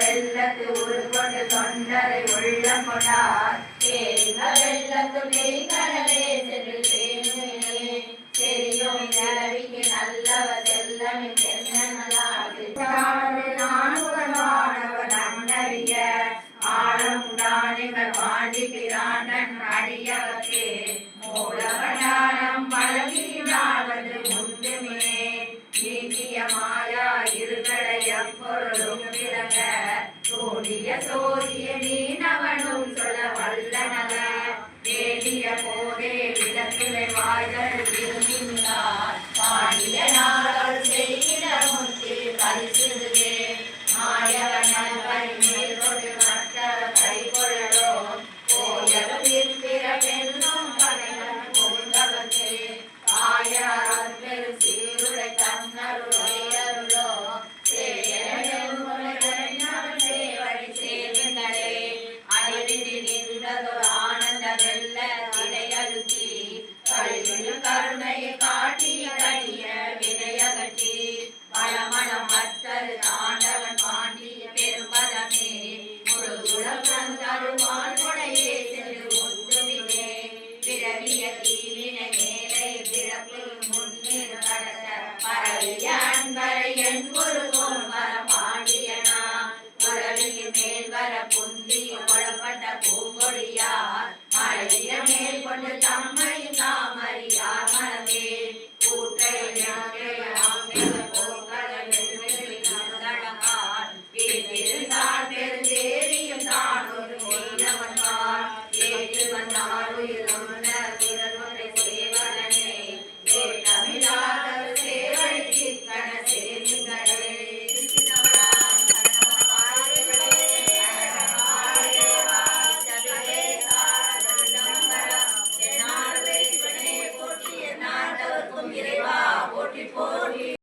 வெள்ளத்து உருகொண்டு தொண்டரை உள்ளம் கொண்டார். வெள்ளத்து மெய்கடலே சென்று தெரியும் நிலவிக்கு நல்லவ செல்லமின் தென்னலாது சிறந்தொரு ஆனந்த வெள்ள இடையழுத்தி கழிவிலும் கருணையை காட்டி கடிய வினையகற்றி பழமணம் மற்றரு தாண்டவன் பாண்டிய பெருமதமே முழுகுலம் தந்தருவான் கொடையே சென்று ஒன்றுமிலே பிறவிய தீவினை மேலே பிறப்பு முன்னில் கடத்த பரவிய ஆறு